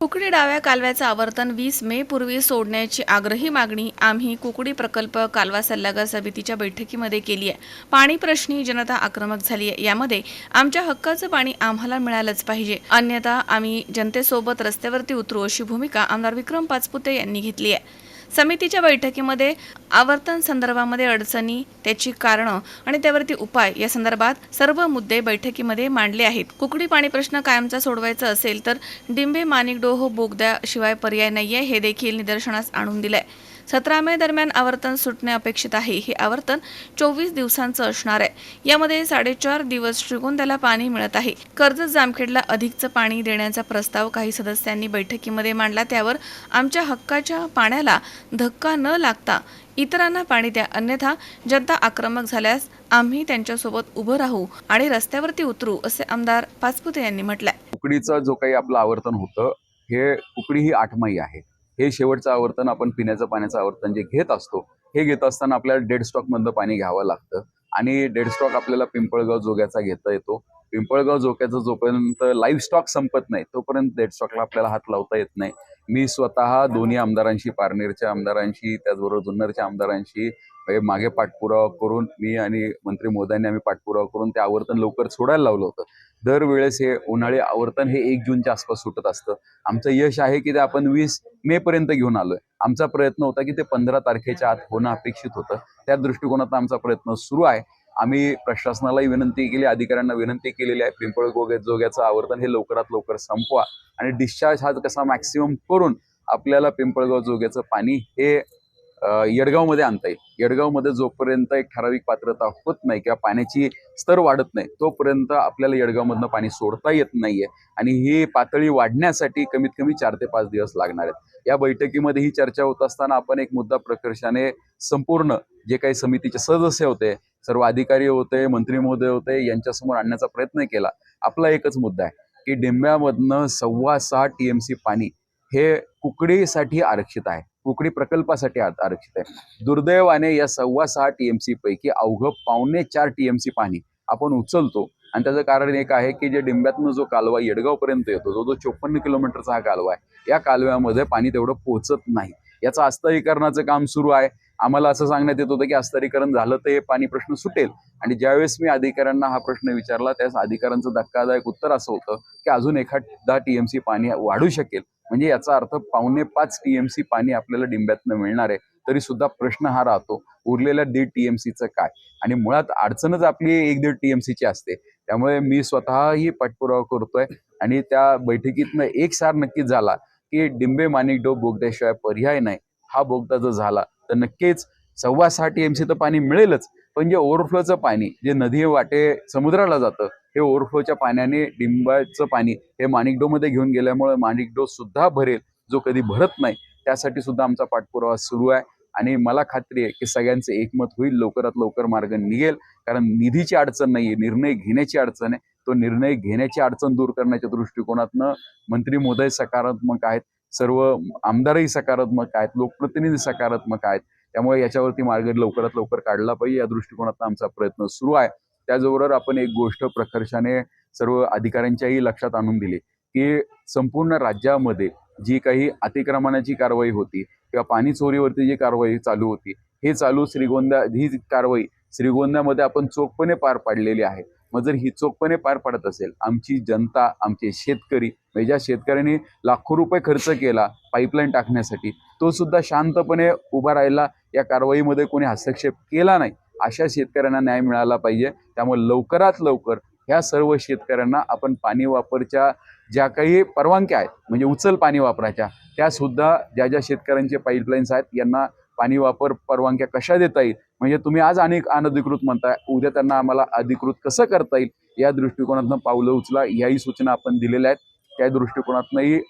कुकडी डाव्या कालव्याचं आवर्तन वीस मे पूर्वी सोडण्याची आग्रही मागणी आम्ही कुकडी प्रकल्प कालवा सल्लागार समितीच्या बैठकीमध्ये केली आहे. पाणी प्रश्नी जनता आक्रमक झाली आहे. यामध्ये आमच्या हक्काचं पाणी आम्हाला मिळालंच पाहिजे. अन्यथा आम्ही जनतेसोबत रस्त्यावरती उतरू अशी भूमिका आमदार विक्रम पाचपुते यांनी घेतली आहे. समितीच्या बैठकीमध्ये आवर्तन संदर्भामध्ये अडचणी त्याची कारणं आणि त्यावरती उपाय या संदर्भात सर्व मुद्दे बैठकीमध्ये मांडले आहेत. कुकडी पाणी प्रश्न कायमचा सोडवायचा असेल तर डिंबे माणिकडोह बोगद्याशिवाय पर्याय नाहीये हे देखील निदर्शनास आणून दिलंय. सतरा मे दरम्यान आवर्तन सुटणे अपेक्षित आहे. हे आवर्तन चोवीस दिवसांचं असणार आहे. यामध्ये साडेचार दिवस श्रीगोंद्याला पाणी मिळत आहे. कर्जत जामखेडला अधिकचं पाणी देण्याचा प्रस्ताव काही सदस्यांनी बैठकीमध्ये मांडला. त्यावर आमच्या हक्काच्या पाण्याला धक्का न लागता इतरांना पाणी द्या. अन्यथा जनता आक्रमक झाल्यास आम्ही त्यांच्यासोबत उभं राहू आणि रस्त्यावरती उतरू असे आमदार पाचपुते यांनी म्हटलंय. कुकडीचं जो काही आपलं आवर्तन होतं हे कुकडी ही आठमाई आहे. हे शेवटचं आवर्तन आपण पिण्याचं पाण्याचं आवर्तन जे घेत असतो हे घेत असताना आपल्याला डेड स्टॉकमधलं पाणी घ्यावं लागतं. आणि डेड स्टॉक आपल्याला पिंपळगाव जोग्याचा घेता येतो. पिंपळगाव जोग्याचा जोपर्यंत लाईव्ह स्टॉक संपत नाही तोपर्यंत डेड स्टॉकला आपल्याला हात लावता येत नाही. मी स्वतः दोन्ही आमदारांशी पारनेरच्या आमदारांशी त्याचबरोबर जुन्नरच्या आमदारांशी हे मागे पाठपुरावा करून मी आणि मंत्री मोदांनी आम्ही पाठपुरावा करून ते आवर्तन लवकर सोडायला लावलं होतं. दरवेळेस हे उन्हाळी आवर्तन हे एक जूनच्या आसपास सुटत असतं. आमचं यश आहे की ते आपण वीस मे पर्यंत घेऊन आलोय. आमचा प्रयत्न होता की ते पंधरा तारखेच्या आत होणं अपेक्षित होतं. त्या दृष्टिकोनात आमचा प्रयत्न सुरू आहे. आम्ही प्रशासनालाही विनंती केली अधिकाऱ्यांना विनंती केलेली आहे पिंपळ गोगे जोग्याचं आवर्तन हे लवकरात लवकर संपवा. आणि डिस्चार्ज हा कसा मॅक्सिमम करून आपल्याला पिंपळगाव जोग्याचं पाणी हे येडगावमध्ये आणता येईल. येडगावमध्ये जोपर्यंत एक ठराविक पात्रता होत नाही किंवा पाण्याची स्तर वाढत नाही तोपर्यंत आपल्याला येडगावमधनं पाणी सोडता येत नाहीये. आणि ही पातळी वाढण्यासाठी कमीत कमी चार ते पाच दिवस लागणार आहेत. या बैठकीमध्ये ही चर्चा होत असताना आपण एक मुद्दा प्रकर्षाने संपूर्ण जे काही समितीचे सदस्य होते सर्व अधिकारी होते मंत्री महोदय होते यांच्यासमोर आणण्याचा प्रयत्न केला. आपला एकच मुद्दा आहे की डिंब्यामधनं सव्वा सहा टी एम सी पाणी हे कुकडीसाठी आरक्षित आहे. कुकडी प्रकल्पासाठी आरक्षित आहे. दुर्दैवाने या सव्वा सहा टीएमसी पैकी अवघं पावणे चार टीएमसी पाणी आपण उचलतो. आणि त्याचं कारण एक आहे की जे डिंब्यातनं जो कालवा येडगावपर्यंत येतो जो जो चोपन्न किलोमीटरचा हा कालवा आहे या कालव्यामध्ये पाणी तेवढं पोहोचत नाही. याचं अस्तरीकरणाचं काम सुरू आहे. आम्हाला असं सांगण्यात येत होतं की अस्तरीकरण झालं तर हे पाणी प्रश्न सुटेल. आणि ज्यावेळेस मी अधिकाऱ्यांना हा प्रश्न विचारला त्यावेळेस अधिकाऱ्यांचं धक्कादायक उत्तर असं होतं की अजून एखादा टीएमसी पाणी वाढू शकेल. म्हणजे याचा अर्थ पावणे पाच टीएमसी पाणी आपल्याला डिंब्यातनं मिळणार आहे तरी सुद्धा प्रश्न हा राहतो उरलेल्या दीड टीएमसीचं काय? आणि मुळात अडचणच आपली एक दीड टीएमसीची असते. त्यामुळे मी स्वतःही पाठपुरावा करतोय आणि त्या बैठकीतनं एक सार नक्कीच झाला की डिंबे माणिक डोब बोगद्याशिवाय पर्याय नाही. हा बोगदा जर झाला तर नक्कीच सव्वा सहा टीएमसी तर पाणी मिळेलच. पण जे ओव्हरफ्लोचं पाणी जे नदी वाटे समुद्राला जातं हे ओव्हरफ्लोच्या पाण्याने डिंबाचं पाणी हे माणिकडोमध्ये घेऊन गेल्यामुळे माणिकडो सुद्धा भरेल जो कधी भरत नाही. त्यासाठी सुद्धा आमचा पाठपुरावा सुरू आहे. आणि मला खात्री आहे की सगळ्यांचं एकमत होईल लवकरात लवकर मार्ग निघेल. कारण निधीची अडचण नाही आहे निर्णय घेण्याची अडचण आहे. तो निर्णय घेण्याची अडचण दूर करण्याच्या दृष्टिकोनातनं मंत्री मोदय सकारात्मक आहेत. सर्व आमदारही सकारात्मक आहेत. लोकप्रतिनिधी सकारात्मक आहेत. त्यामुळे याच्यावरती मार्ग लवकरात लवकर काढला पाहिजे. या दृष्टिकोनातून आमचा प्रयत्न सुरू आहे. त्याचबरोबर आपण एक गोष्ट प्रकर्षाने सर्व अधिकाऱ्यांच्याही लक्षात आणून दिली की संपूर्ण राज्यामध्ये जी काही अतिक्रमणाची कारवाई होती किंवा पाणी चोरीवरती जी कारवाई चालू होती हे चालू श्रीगोंदा ही जी कारवाई श्रीगोंद्यामध्ये आपण चोखपणे पार पाडलेली आहे. मग जर ही चोखपणे पार पडत असेल आमची जनता आमचे शेतकरी म्हणजे ज्या शेतकऱ्यांनी लाखो रुपये खर्च केला पाईपलाईन टाकण्यासाठी तो सुद्धा शांतपणे उभा राहिला या कारवाईमध्ये कोणी हस्तक्षेप केला नाही. अशा शेतकऱ्यांना न्याय मिळाला पाहिजे. त्यामुळे लवकरात लवकर ह्या सर्व शेतकऱ्यांना आपण पाणी वापरच्या ज्या काही परवानग्या आहेत म्हणजे उचल पाणी वापराच्या त्यासुद्धा ज्या ज्या शेतकऱ्यांचे पाईपलाईन्स आहेत यांना पाणी वापर परवानग्या कशा देता येईल? म्हणजे तुम्ही आज अनेक अनधिकृत म्हणताय उद्या त्यांना आम्हाला अधिकृत कसं करता येईल? या दृष्टिकोनातनं पावलं उचला याही सूचना आपण दिलेल्या आहेत. त्या दृष्टिकोनातनंही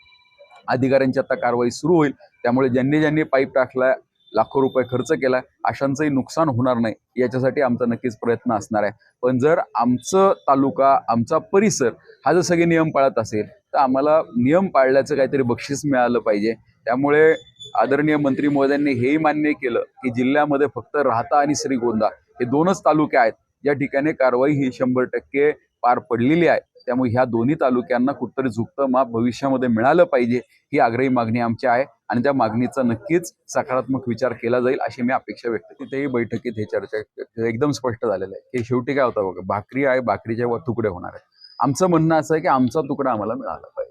अधिकाऱ्यांची आता कारवाई सुरू होईल. त्यामुळे ज्यांनी ज्यांनी पाईप टाकला लाखो रुपये खर्च केला अशांचंही नुकसान होणार नाही. याच्यासाठी आमचा नक्कीच प्रयत्न असणार आहे. पण जर आमचं तालुका आमचा परिसर हा जर सगळे नियम पाळत असेल तर आम्हाला नियम पाळल्याचं काहीतरी बक्षीस मिळालं पाहिजे. त्यामुळे आदरणीय मंत्री महोदयांनी हेही मान्य केलं की जिल्ह्यामध्ये फक्त राहता आणि श्रीगोंदा हे दोनच तालुके आहेत. ज्या ठिकाणी कारवाई ही शंभर टक्के पार पडलेली आहे. त्यामुळे ह्या दोन्ही तालुक्यांना कुठतरी झुकतं माप भविष्यामध्ये मिळालं पाहिजे ही आग्रही मागणी आमची आहे आणि त्या मागणीचा नक्कीच सकारात्मक विचार केला जाईल अशी मी अपेक्षा व्यक्त तिथेही बैठकीत हे चर्चा एकदम स्पष्ट झालेलं आहे की शेवटी काय होतं बघा भाकरी आहे भाकरीच्या तुकडे होणार आहे आमचं म्हणणं असं आहे की आमचा तुकडा आम्हाला मिळाला पाहिजे.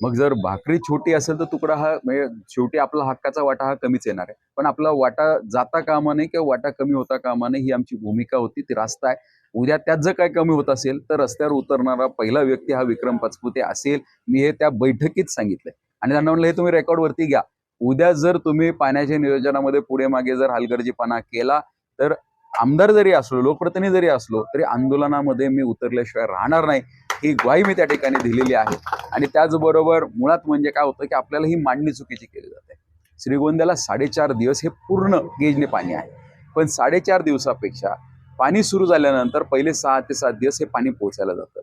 मग जर भाकरी छोटी असेल तर तुकडा हा म्हणजे शेवटी आपला हक्काचा वाटा हा कमीच येणार आहे. पण आपला वाटा जाता कामा नये किंवा वाटा कमी होता कामा नये ही आमची भूमिका होती ती रास्त आहे. उद्या त्यात जर काय कमी होत असेल तर रस्त्यावर उतरणारा पहिला व्यक्ती हा विक्रम पाचपुते असेल. मी हे त्या बैठकीत सांगितलंय. आणि त्यांना म्हणलं हे तुम्ही रेकॉर्डवरती घ्या. उद्या जर तुम्ही पाण्याच्या नियोजनामध्ये पुढे मागे जर हलगर्जीपणा केला तर आमदार जरी असलो लोकप्रतिनिधी जरी असलो तरी आंदोलनामध्ये मी उतरल्याशिवाय राहणार नाही. ही ग्वाही मी त्या ठिकाणी दिलेली आहे. आणि त्याचबरोबर मुळात म्हणजे काय होतं की आपल्याला ही मांडणी चुकीची केली जाते. श्रीगोंद्याला साडेचार दिवस हे पूर्ण गेजने पाणी आहे. पण साडेचार दिवसापेक्षा पाणी सुरू झाल्यानंतर पहिले सहा ते सात दिवस हे पाणी पोहोचायला जातं.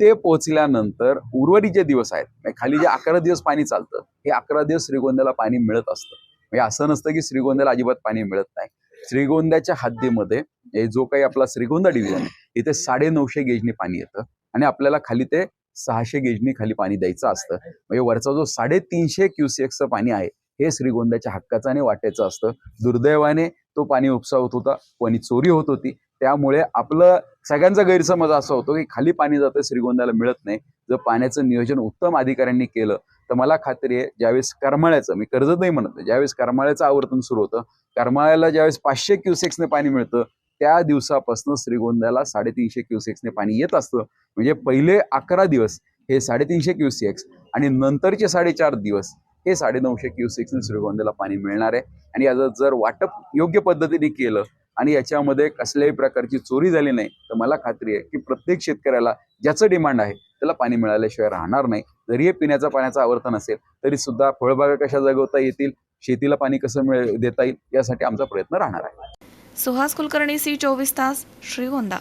ते पोहोचल्यानंतर उर्वरित जे दिवस आहेत म्हणजे खाली जे अकरा दिवस पाणी चालतं हे अकरा दिवस श्रीगोंद्याला पाणी मिळत असतं. म्हणजे असं नसतं की श्रीगोंद्याला अजिबात पाणी मिळत नाही. श्रीगोंद्याच्या हद्दीमध्ये हे जो काही आपला श्रीगोंदा डिव्हिजन आहे इथे साडे नऊशे गेजने पाणी येतं आणि आपल्याला खाली ते सहाशे गेजनी खाली पाणी द्यायचं असतं. म्हणजे वरचा जो साडेतीनशे क्युसेक्सचं पाणी आहे हे श्रीगोंद्याच्या हक्काचं आणि वाट्याचं असतं. दुर्दैवाने तो पाणी उपसा होत होता पाणी चोरी होत होती त्यामुळे आपलं सगळ्यांचा गैरसमज असा होतो की खाली पाणी जातं श्रीगोंद्याला मिळत नाही. जर पाण्याचं नियोजन उत्तम अधिकाऱ्यांनी केलं तर मला खात्री आहे ज्यावेळेस करमाळ्याचं मी कर्जत नाही म्हणत ज्यावेळेस करमाळ्याचं आवर्तन सुरू होतं करमाळ्याला ज्यावेळेस पाचशे क्युसेक्सने पाणी मिळतं त्या दिवसापासून श्रीगोंद्याला साडेतीनशे क्युसेक्सने पाणी येत असतं. म्हणजे पहिले अकरा दिवस हे साडेतीनशे क्युसेक्स आणि नंतरचे साडेचार दिवस हे साडेनऊशे क्युसेक्सने श्रीगोंद्याला पाणी मिळणार आहे. आणि याचं जर वाटप योग्य पद्धतीने केलं आणि याच्यामध्ये कसल्याही प्रकारची चोरी झाली नाही तर मला खात्री आहे की प्रत्येक शेतकऱ्याला ज्याचं डिमांड आहे त्याला पाणी मिळाल्याशिवाय राहणार नाही. जरी हे पिण्याचा पाण्याचं आवर्तन असेल तरी सुद्धा फळबागा कशा जगवता येतील शेतीला पाणी कसं मिळ देता येईल यासाठी आमचा प्रयत्न राहणार आहे. सुहास कुलकर्णी सी चोवीस तास श्रीगोंदा.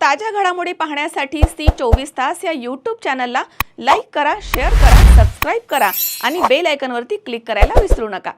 ताज्या घडामोडी पाहण्यासाठी सी चोवीस तास या यूट्यूब चॅनलला लाईक करा शेअर करा सबस्क्राईब करा आणि बेल आयकॉनवरती क्लिक करायला विसरू नका.